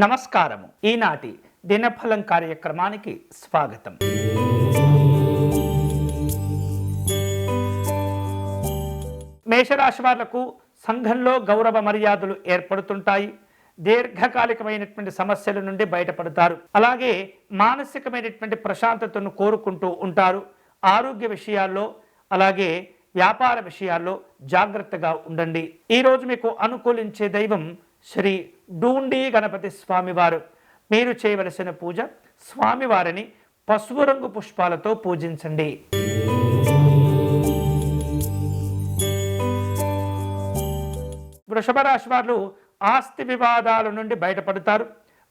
నమస్కారము. ఈనాటి దినఫలం కార్యక్రమానికి స్వాగతం. మేషరాశి వాళ్ళకు సంఘంలో గౌరవ మర్యాదలు ఏర్పడుతుంటాయి. దీర్ఘకాలికమైనటువంటి సమస్యల నుండి బయటపడతారు. అలాగే మానసికమైనటువంటి ప్రశాంతతను కోరుకుంటూ ఉంటారు. ఆరోగ్య విషయాల్లో అలాగే వ్యాపార విషయాల్లో జాగ్రత్తగా ఉండండి. ఈరోజు మీకు అనుకూలించే దైవం శ్రీ డూండి గణపతి స్వామివారు. మీరు చేయవలసిన పూజ స్వామివారిని పసుపు రంగు పుష్పాలతో పూజించండి. వృషభ రాశి వారు ఆస్తి వివాదాల నుండి బయటపడతారు.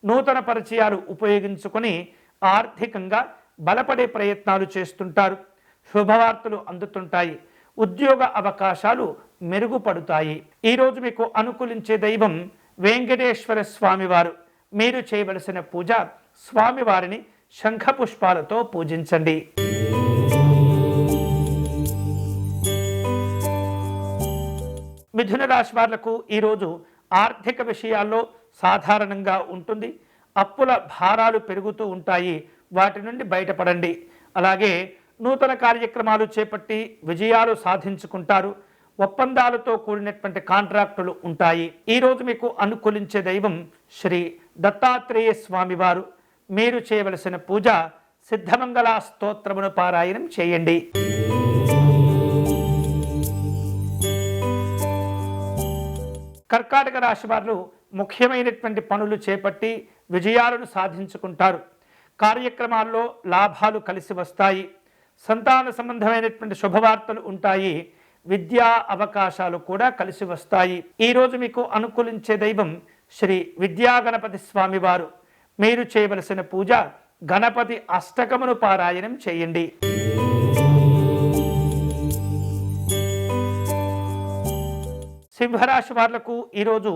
నూతన పరిచయాలు ఉపయోగించుకొని ఆర్థికంగా బలపడే ప్రయత్నాలు చేస్తుంటారు. శుభవార్తలు అందుతుంటాయి. ఉద్యోగ అవకాశాలు మెరుగుపడుతాయి. ఈరోజు మీకు అనుకూలించే దైవం వెంకటేశ్వర స్వామివారు. మీరు చేయవలసిన పూజ స్వామివారిని శంఖపుష్పాలతో పూజించండి. మిథున రాశి వాళ్ళకు ఈరోజు ఆర్థిక విషయాల్లో సాధారణంగా ఉంటుంది. అప్పుల భారాలు పెరుగుతూ ఉంటాయి. వాటి నుండి బయటపడండి. అలాగే నూతన కార్యక్రమాలు చేపట్టి విజయాలు సాధించుకుంటారు. ఒప్పందాలతో కూడినటువంటి కాంట్రాక్టులు ఉంటాయి. ఈరోజు మీకు అనుకూలించే దైవం శ్రీ దత్తాత్రేయ స్వామివారు మీరు చేయవలసిన పూజ సిద్ధమంగళ స్తోత్రమును పారాయణం చేయండి. కర్కాటక రాశి వారు ముఖ్యమైనటువంటి పనులు చేపట్టి విజయాలను సాధించుకుంటారు. కార్యక్రమాల్లో లాభాలు కలిసి వస్తాయి. సంతాన సంబంధమైనటువంటి శుభవార్తలు ఉంటాయి. విద్యా అవకాశాలు కూడా కలిసి వస్తాయి. ఈరోజు మీకు అనుకూలించే దైవం శ్రీ విద్యాగణపతి స్వామివారు. మీరు చేయవలసిన పూజ గణపతి అష్టకమును పారాయణం చేయండి. సింహరాశి వాళ్ళకు ఈరోజు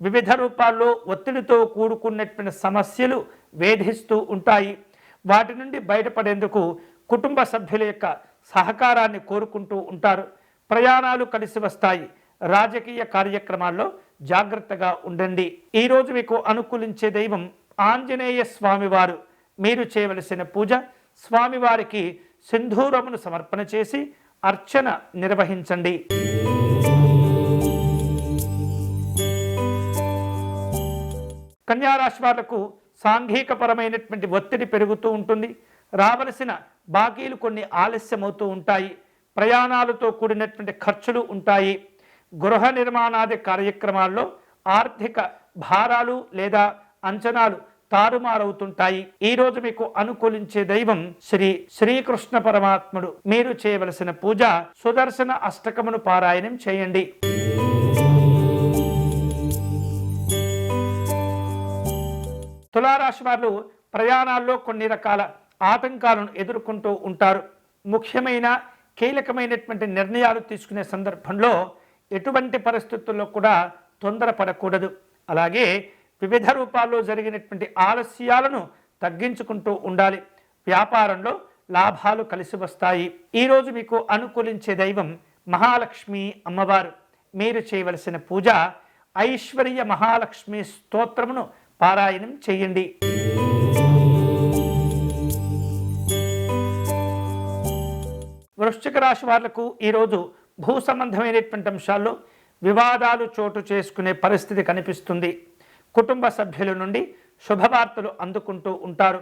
వివిధ రూపాల్లో ఒత్తిడితో కూడుకున్నటువంటి సమస్యలు వేధిస్తూ ఉంటాయి. వాటి నుండి బయటపడేందుకు కుటుంబ సభ్యుల యొక్క సహకారాన్ని కోరుకుంటూ ఉంటారు. ప్రయాణాలు కలిసి వస్తాయి. రాజకీయ కార్యక్రమాల్లో జాగ్రత్తగా ఉండండి. ఈరోజు మీకు అనుకూలించే దైవం ఆంజనేయ స్వామివారు. మీరు చేయవలసిన పూజ స్వామివారికి సింధూరమును సమర్పణ చేసి అర్చన నిర్వహించండి. కన్యారాశి వాళ్ళకు సాంఘికపరమైనటువంటి ఒత్తిడి పెరుగుతూ ఉంటుంది. రావలసిన బాకీలు కొన్ని ఆలస్యమవుతూ ఉంటాయి. ప్రయాణాలతో కూడినటువంటి ఖర్చులు ఉంటాయి. గృహ నిర్మాణాది కార్యక్రమాల్లో ఆర్థిక భారాలు లేదా అంచనాలు తారుమారవుతుంటాయి. ఈరోజు మీకు అనుకూలించే దైవం శ్రీ శ్రీకృష్ణ పరమాత్ముడు. మీరు చేయవలసిన పూజ సుదర్శన అష్టకమును పారాయణం చేయండి. తులారాశి వారు ప్రయాణాల్లో కొన్ని రకాల ఆటంకాలను ఎదుర్కొంటూ ఉంటారు. ముఖ్యమైన కీలకమైనటువంటి నిర్ణయాలు తీసుకునే సందర్భంలో ఎటువంటి పరిస్థితుల్లో కూడా తొందరపడకూడదు. అలాగే వివిధ రూపాల్లో జరిగినటువంటి ఆలస్యాలను తగ్గించుకుంటూ ఉండాలి. వ్యాపారంలో లాభాలు కలిసి వస్తాయి. ఈరోజు మీకు అనుకూలించే దైవం మహాలక్ష్మి అమ్మవారు. మీరు చేయవలసిన పూజ ఐశ్వర్య మహాలక్ష్మి స్తోత్రమును పారాయణం చేయండి. వృశ్చిక రాశి వాళ్ళకు ఈరోజు భూ సంబంధమైనటువంటి అంశాల్లో వివాదాలు చోటు చేసుకునే పరిస్థితి కనిపిస్తుంది. కుటుంబ సభ్యుల నుండి శుభవార్తలు అందుకుంటూ ఉంటారు.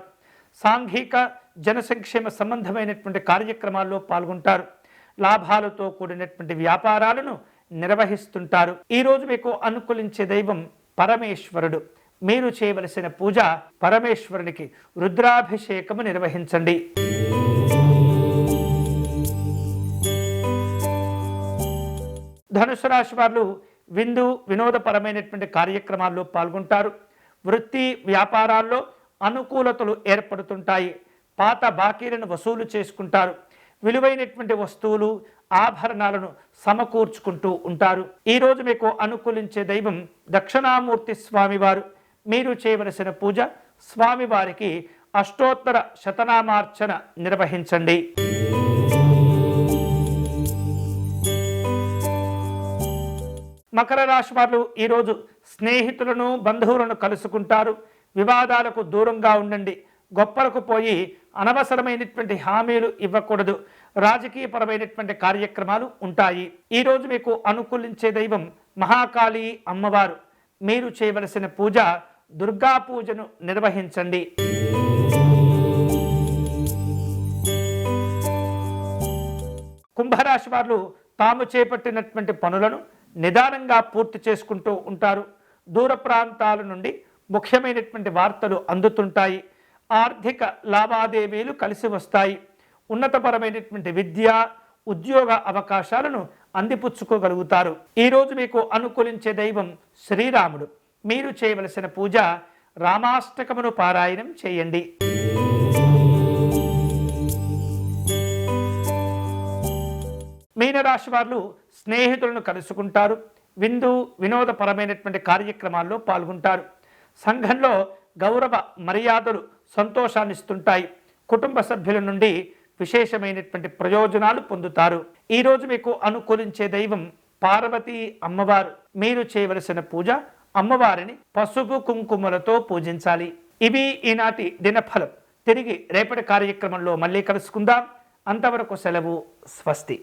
సాంఘిక జనసంక్షేమ సంబంధమైనటువంటి కార్యక్రమాల్లో పాల్గొంటారు. లాభాలతో కూడినటువంటి వ్యాపారాలను నిర్వహిస్తుంటారు. ఈరోజు మీకు అనుకూలించే దైవం పరమేశ్వరుడు. మీరు చేయవలసిన పూజ పరమేశ్వరునికి రుద్రాభిషేకము నిర్వహించండి. ధనుసు రాశి వారు విందు వినోదపరమైనటువంటి కార్యక్రమాల్లో పాల్గొంటారు. వృత్తి వ్యాపారాల్లో అనుకూలతలు ఏర్పడుతుంటాయి. పాత బాకీలను వసూలు చేసుకుంటారు. విలువైనటువంటి వస్తువులు ఆభరణాలను సమకూర్చుకుంటూ ఉంటారు. ఈరోజు మీకు అనుకూలించే దైవం దక్షిణామూర్తి స్వామివారు. మీరు చేయవలసిన పూజ స్వామివారికి అష్టోత్తర శతనామార్చన నిర్వహించండి. మకర రాశి వారు ఈరోజు స్నేహితులను బంధువులను కలుసుకుంటారు. వివాదాలకు దూరంగా ఉండండి. గొప్పలకు పోయి అనవసరమైనటువంటి హామీలు ఇవ్వకూడదు. రాజకీయపరమైనటువంటి కార్యక్రమాలు ఉంటాయి. ఈరోజు మీకు అనుకూలించే దైవం మహాకాళి అమ్మవారు. మీరు చేయవలసిన పూజ దుర్గా పూజను నిర్వహించండి. కుంభరాశి వారు తాము చేపట్టినటువంటి పనులను నిదానంగా పూర్తి చేసుకుంటూ ఉంటారు. దూర ప్రాంతాల నుండి ముఖ్యమైనటువంటి వార్తలు అందుతుంటాయి. ఆర్థిక లావాదేవీలు కలిసి వస్తాయి. ఉన్నతపరమైనటువంటి విద్య ఉద్యోగ అవకాశాలను అందిపుచ్చుకోగలుగుతారు. ఈరోజు మీకు అనుకూలించే దైవం శ్రీరాముడు. మీరు చేయవలసిన పూజ రామాష్టకమును పారాయణం చేయండి. రాశి వారు స్నేహితులను కలుసుకుంటారు. విందు వినోదపరమైనటువంటి కార్యక్రమాల్లో పాల్గొంటారు. సంఘంలో గౌరవ మర్యాదలు సంతోషాన్ని ఇస్తుంటాయి కుటుంబ సభ్యుల నుండి విశేషమైనటువంటి ప్రయోజనాలు పొందుతారు. ఈరోజు మీకు అనుకూలించే దైవం పార్వతీ అమ్మవారు. మీరు చేయవలసిన పూజ అమ్మవారిని పసుపు కుంకుమలతో పూజించాలి. ఇవి ఈనాటి దినఫలం. తిరిగి రేపటి కార్యక్రమంలో మళ్ళీ కలుసుకుందాం. అంతవరకు సెలవు. స్వస్తి.